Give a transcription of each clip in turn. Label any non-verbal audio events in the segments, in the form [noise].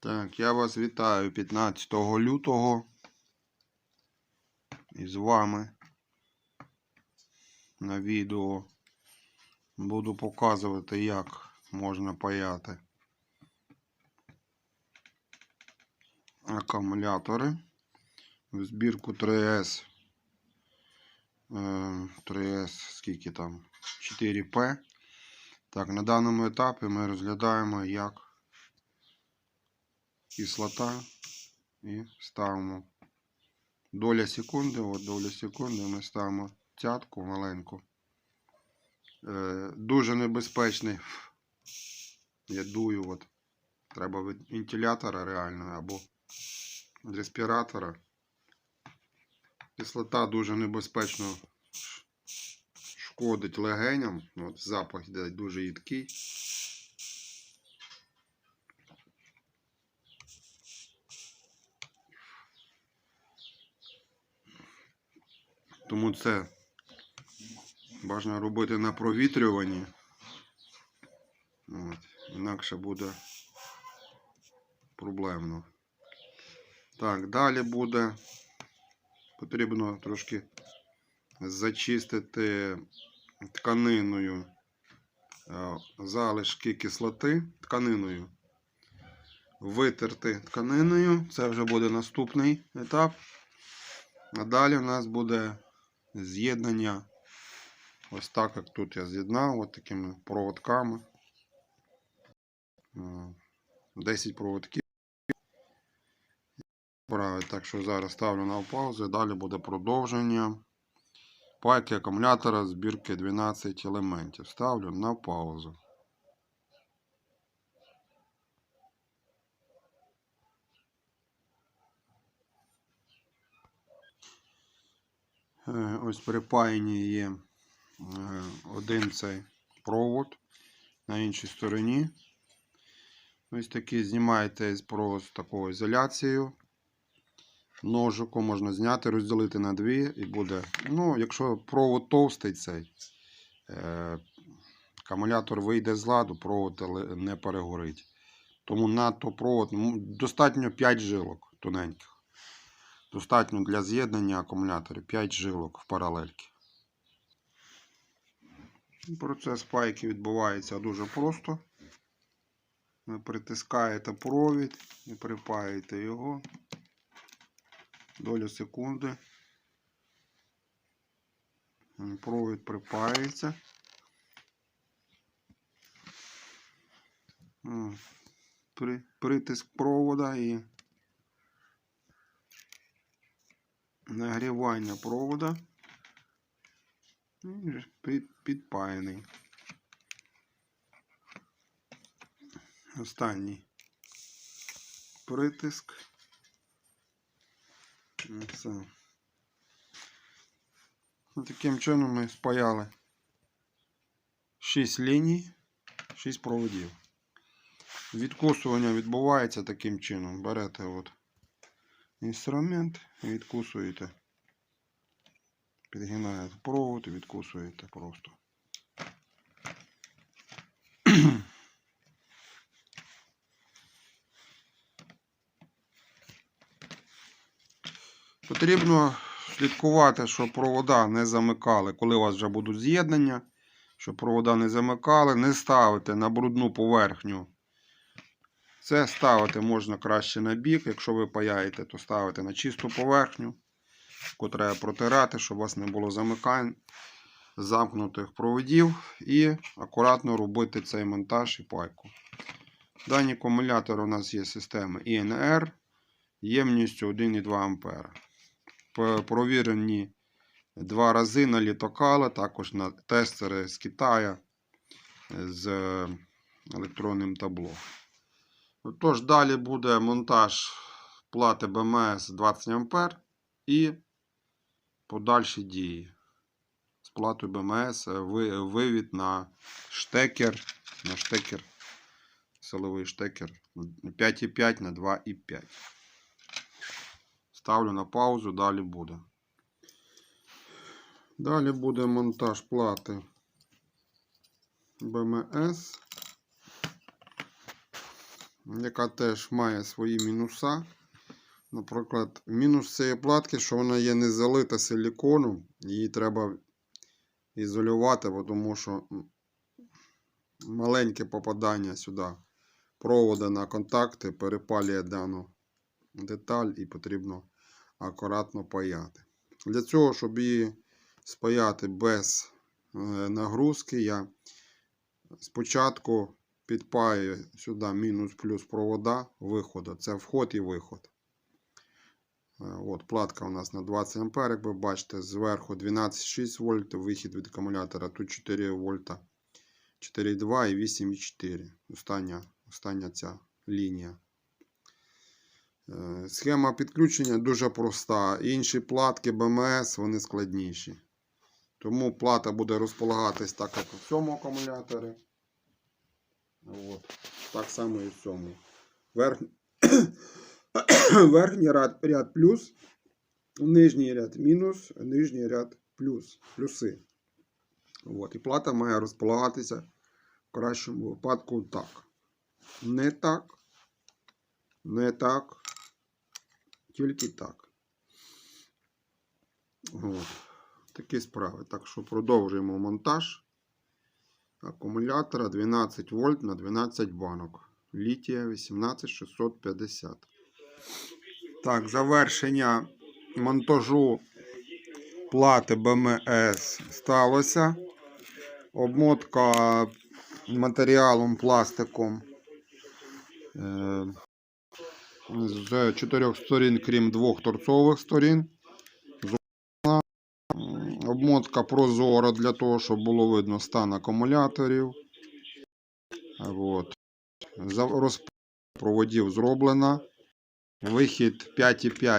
Так, я вас вітаю 15 лютого. І з вами на відео буду показувати, як можна паяти акумулятори в збірку 3S. е, 3S, скільки там? 4P. Так, на даному етапі ми розглядаємо, як кислота і ставимо доля секунди, от доля секунди ми ставимо цятку маленьку. Е, дуже небезпечний. Я дую, от. Треба вентилятора реально або респіратора. Кислота дуже небезпечно шкодить легеням. От запах йде дуже їдкий. Тому це бажано робити на провітрюванні. От. Інакше буде проблемно. Так, далі буде. Потрібно трошки зачистити тканиною е, залишки кислоти тканиною. Витерти тканиною. Це вже буде наступний етап. А далі у нас буде з'єднання. Ось так, як тут я з'єднав, от такими проводками. Е, 10 проводків. Так що зараз ставлю на паузу. Далі буде продовження. Пайки акумулятора збірки 12 елементів. Ставлю на паузу. Ось припаяні є е, один цей провод на іншій стороні. Ось такий знімаєте провод з такою ізоляцією. Ножику можна зняти, розділити на дві і буде. Ну, якщо провод товстий цей, е, акумулятор вийде з ладу, провод не перегорить. Тому надто провод достатньо 5 жилок тоненьких. Достатньо для з'єднання акумуляторів 5 жилок в паралельки. Процес пайки відбувається дуже просто. Ви притискаєте провід і припаєте його долю секунди. Провід припається. Притиск провода і нагрівання провода. Вже підпаяний. Останній притиск. І Все. Ну, Таким чином ми спаяли 6 ліній, 6 проводів. Відкусування відбувається таким чином. Берете от інструмент відкусуєте. Підгинаєте провод відкусуєте просто. [clears throat] Потрібно слідкувати, щоб провода не замикали, коли у вас вже будуть з'єднання, щоб провода не замикали, не ставити на брудну поверхню. Це ставити можна краще на бік. Якщо ви паяєте, то ставити на чисту поверхню, яку треба протирати, щоб у вас не було замикань замкнутих проводів. І акуратно робити цей монтаж і пайку. Дані акумулятори у нас є системи ІНР ємністю 1,2 А. Провірені два рази на літокали, також на тестери з Китаю з е, електронним табло. Тож, далі буде монтаж плати БМС 20 А і подальші дії. З платою БМС е, вивід на штекер, на штекер, силовий штекер 5,5 на 2,5. Ставлю на паузу, далі буде. Далі буде монтаж плати БМС яка теж має свої мінуса. Наприклад, мінус цієї платки, що вона є не залита силіконом, її треба ізолювати, тому що маленьке попадання сюди провода на контакти перепалює дану деталь і потрібно акуратно паяти. Для цього, щоб її спаяти без е, нагрузки, я спочатку підпаюю сюди мінус-плюс провода виходу. Це вход і виход. Е, От, платка у нас на 20 А, як ви бачите, зверху 12,6 вольт, вихід від акумулятора тут 4 вольта, 4,2 і 8,4. Остання, остання ця лінія. Е, Схема підключення дуже проста. Інші платки БМС вони складніші. Тому плата буде розполагатись так, як у цьому акумуляторі. От. Так само і в цьому. Верх... [coughs] Верхній ряд, ряд плюс, нижній ряд мінус, нижній ряд плюс. Плюси. От. І плата має розполагатися в кращому випадку так. Не так. Не так. Тільки так. От. Такі справи. Так що продовжуємо монтаж акумулятора 12 вольт на 12 банок. Літія 18650. Так, завершення монтажу плати БМС сталося. Обмотка матеріалом пластиком е, з чотирьох сторін, крім двох торцових сторін. Обмотка прозора для того, щоб було видно стан акумуляторів. От. Розподіл проводів зроблена. Вихід 5,5.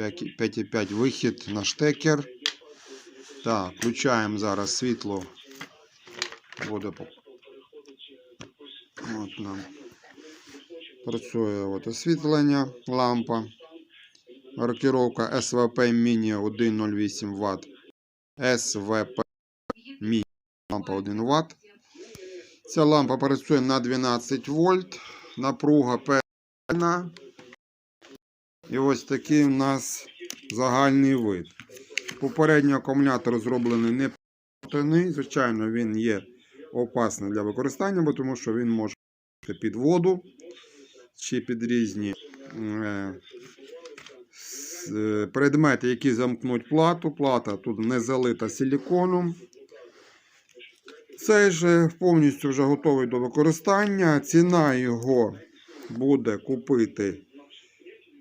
5,5 вихід на штекер. Так, включаємо зараз світло. Буде От нам працює от освітлення, лампа. Маркировка СВП Mini 108 Вт. СВП Mini лампа 1 Вт. Ця лампа працює на 12 вольт. Напруга певна. І ось такий у нас загальний вид. Попередній акумулятор зроблений не потайний. Звичайно, він є опасний для використання, бо тому що він може під воду чи під різні е, предмети, які замкнуть плату. Плата тут не залита силіконом. Цей же повністю вже готовий до використання. Ціна його буде купити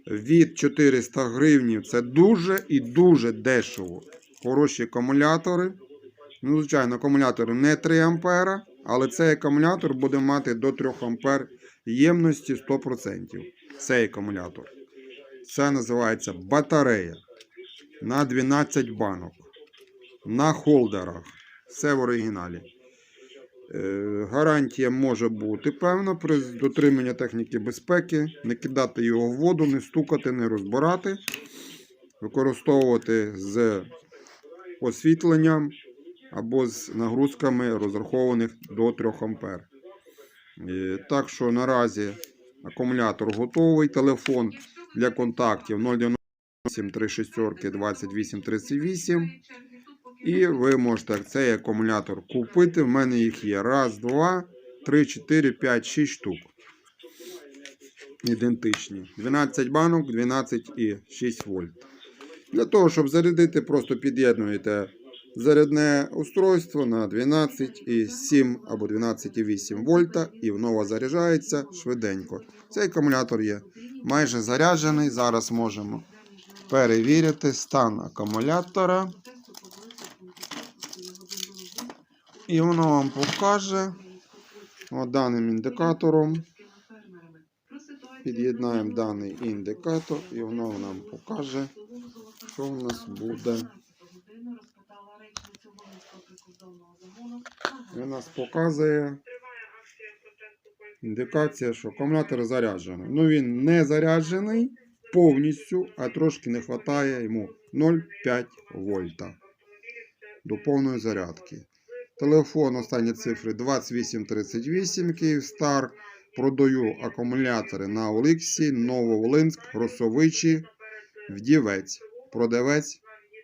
від 400 гривнів. Це дуже і дуже дешево. Хороші акумулятори. Ну, звичайно, акумулятор не 3 ампера, але цей акумулятор буде мати до 3 ампер ємності 100%. Цей акумулятор. Це називається батарея на 12 банок. На холдерах. Все в оригіналі. Е, Гарантія може бути певна при дотриманні техніки безпеки, не кидати його в воду, не стукати, не розбирати, використовувати з освітленням або з нагрузками розрахованих до 3 А. Так що наразі акумулятор готовий. Телефон для контактів 098 36 28 38. І ви можете цей акумулятор купити. В мене їх є. Раз, два, три, чотири, п'ять, шість штук. Ідентичні. 12 банок, 12 і 6 вольт. Для того, щоб зарядити, просто під'єднуєте зарядне устройство на 12,7 або 12,8 вольта і воно заряджається швиденько. Цей акумулятор є майже заряджений. Зараз можемо перевірити стан акумулятора. І воно вам покаже от даним індикатором. Під'єднаємо даний індикатор і воно нам покаже, що у нас буде. У нас показує індикація, що акумулятор заряджений. Ну він не заряджений повністю, а трошки не вистачає йому 0,5 вольта до повної зарядки. Телефон останні цифри 2838 Київстар. Продаю акумулятори на Оликсі, Нововолинськ, Росовичі, Вдівець. Продавець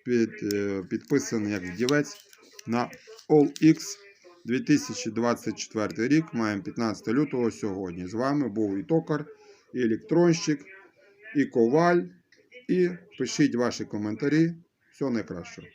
під, е, підписаний як Вдівець на OLX 2024 рік. Маємо 15 лютого сьогодні. З вами був і токар, і електронщик, і коваль. І пишіть ваші коментарі. Всього найкращого.